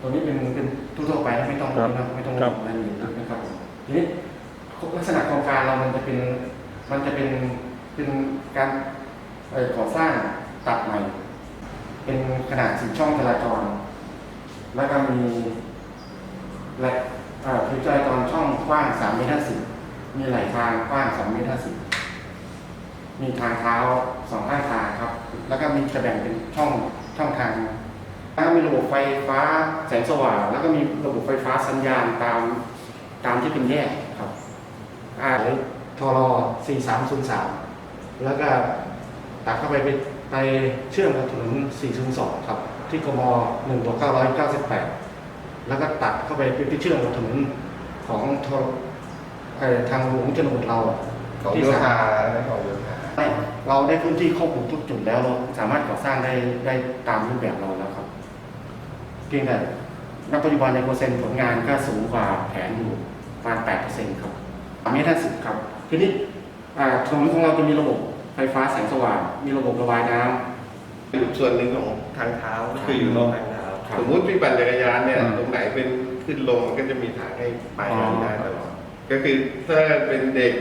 ตัวนี้เป็นเป็นทั่วๆไปไม่ต้องครับไม่ต้องครับรายละเอียดนะครับทีนี้ลักษณะโครงการเรามันจะเป็นมันจะเป็นเป็นการเอ่อก่อสร้างตัดใหม่ เป็นขนาดสี่ช่องจราจร แล้วก็มีและเอ่อผิวจราจรช่องกว้าง3เมตร50มีไหลทางกว้าง2เมตร50มีทางเท้าสองข้างทางครับ แล้วก็มีจะแบ่งเป็นช่องช่องทาง แล้วก็มีระบบไฟฟ้าแสงสว่าง แล้วก็มีระบบไฟฟ้าสัญญาณตามตามที่เป็นแยกครับอ่าทร4303 แล้วก็ตัดเข้าไปไปไปเชื่อมกับถนน402 ครับ ที่กม1ตัว998 แล้วก็ตัดเข้าไปไปเชื่อมกับถนนของทรเอ่อทางหลวงชนบทเราของที่โยสาธามารถและของโยธาไม่เราได้พื้นที่ครอบคลุมทุกจุดแล้วเราสามารถก่อสร้างได้ได้ตามรูปแบบเราแล้วครับ เพียงแต่ณปัจจุบันในเปอร์เซ็นต์ผลงานก็สูงกว่าแผนอยู่ประมาณ8%ครับเมตรห้าสิบครับ ทีนี้อ่าถนนของเราจะมีระบบไฟฟ้าแสงสว่าง มีระบบระบายน้ำอยู่ส่วนหนึ่งของทางเท้าคืออยู่รอบทางเท้าครับสมมุติพี่ปั่นจักรยานเนี่ยอืมตรงไหนเป็นขึ้นลงมันก็จะมีทางให้ไปอ๋อได้ตลอดก็คือถ้าเป็นเด็ก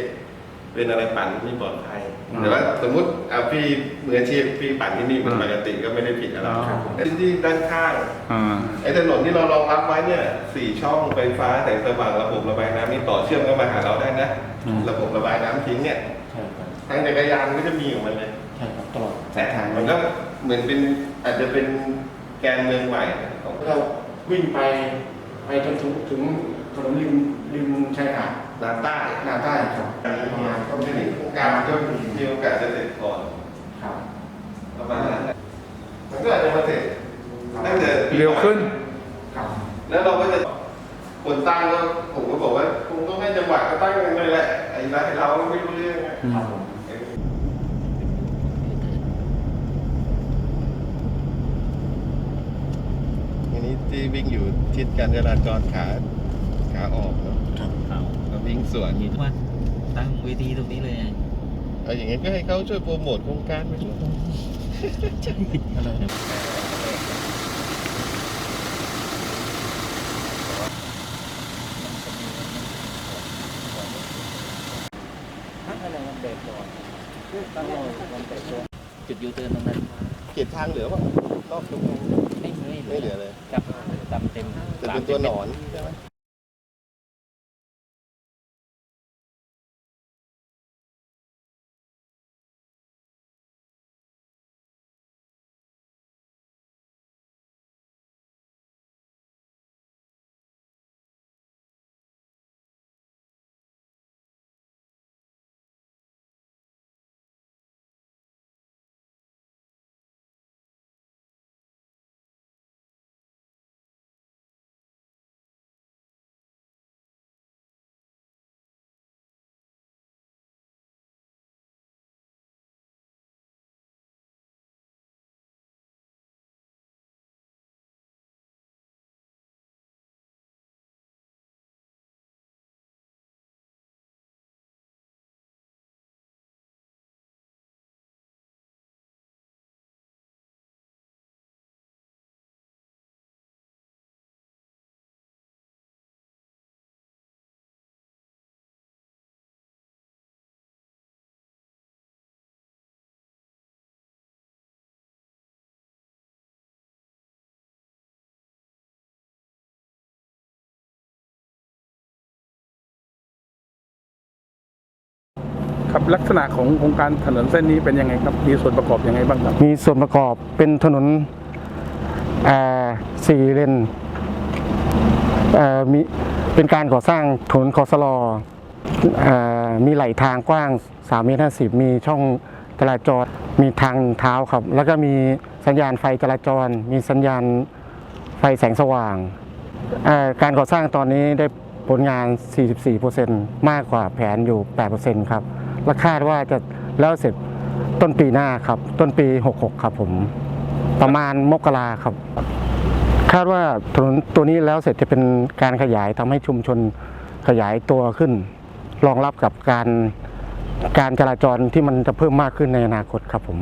เป็นอะไรปั่นที่ปลอดภัยอืมแต่ว่าสมมุติเอาพี่มืออาชีพพี่ปั่นที่นี่เป็นปกติก็ไม่ได้ผิดอะไรอ๋อ แต่ที่ด้านข้างอ่า ไอ้ถนนที่เรารองรับไว้เนี่ยสี่ช่องไฟฟ้าแสงสว่างระบบระบายน้ำนี่ต่อเชื่อมเข้ามาหาเราได้นะ อืม ระบบระบายน้ำทิ้งเนี่ยใช่ครับทางจักรยานก็จะมีของมันเลย ใช่ครับตลอดสายทางมันก็เหมือนเป็นอาจจะเป็นแกนเมืองใหม่ของเราวิ่งไปไปจนถึงถึงถนนริมริม ชายหาดนาใต้หน้าใต้ครับประมาณก็ไม่ได้โครงการก็มีโอกาสจะเสร็จก่อนครับประมาณนั้นมันก็อาจจะมาเสร็จตั้งแต่ปีเร็วขึ้นครับแล้วเราก็จะคนตั้งก็ผมก็บอกว่าคงต้องให้จังหวัดก็ตั้งกันเลยแหละไอ้เราเราก็ไม่รู้เรื่องอะครับผมอันนี้ที่วิ่งอยู่ทิศการจราจรขาขาออกเนอะเอาแล้ววิ่งสวนอย่างนี้ทุกวันตั้งเวทีตรงนี้เลยไงเอาอย่างงี้ก็ให้เขาช่วยโปรโมทโครงการไปด้วยใช่อะไรนะอะไรมันเบรกก่อนตั้งรอมันเบรกก่อนจุดยูเทิร์นตรงนั้นเขียนทางเหลือป่ะรอบตรงนั้นไม่ไม่ไม่เหลือเลยจับตำเต็มจะเป็นตัวหนอน ครับลักษณะของโครงการถนนเส้นนี้เป็นยังไงครับมีส่วนประกอบยังไงบ้างครับมีส่วนประกอบเป็นถนนเอ่อสี่เลนเมีเป็นการก่อสร้างถนนคอสลอมีไหลทางกว้าง3เมตร50 มีช่องจราจร มีทางเท้าครับ แล้วก็มีสัญญาณไฟจราจร มีสัญญาณไฟแสงสว่าง การก่อสร้างตอนนี้ได้ผลงาน 44%มากกว่าแผนอยู่ 8%ครับ และคาดว่าจะแล้วเสร็จต้นปีหน้าครับ ต้นปี 66 ครับผม ประมาณมกราครับ คาดว่าถนนตัวนี้แล้วเสร็จจะเป็นการขยายทำให้ชุมชนขยายตัวขึ้น รองรับกับการการจราจรที่มันจะเพิ่มมากขึ้นในอนาคตครับผม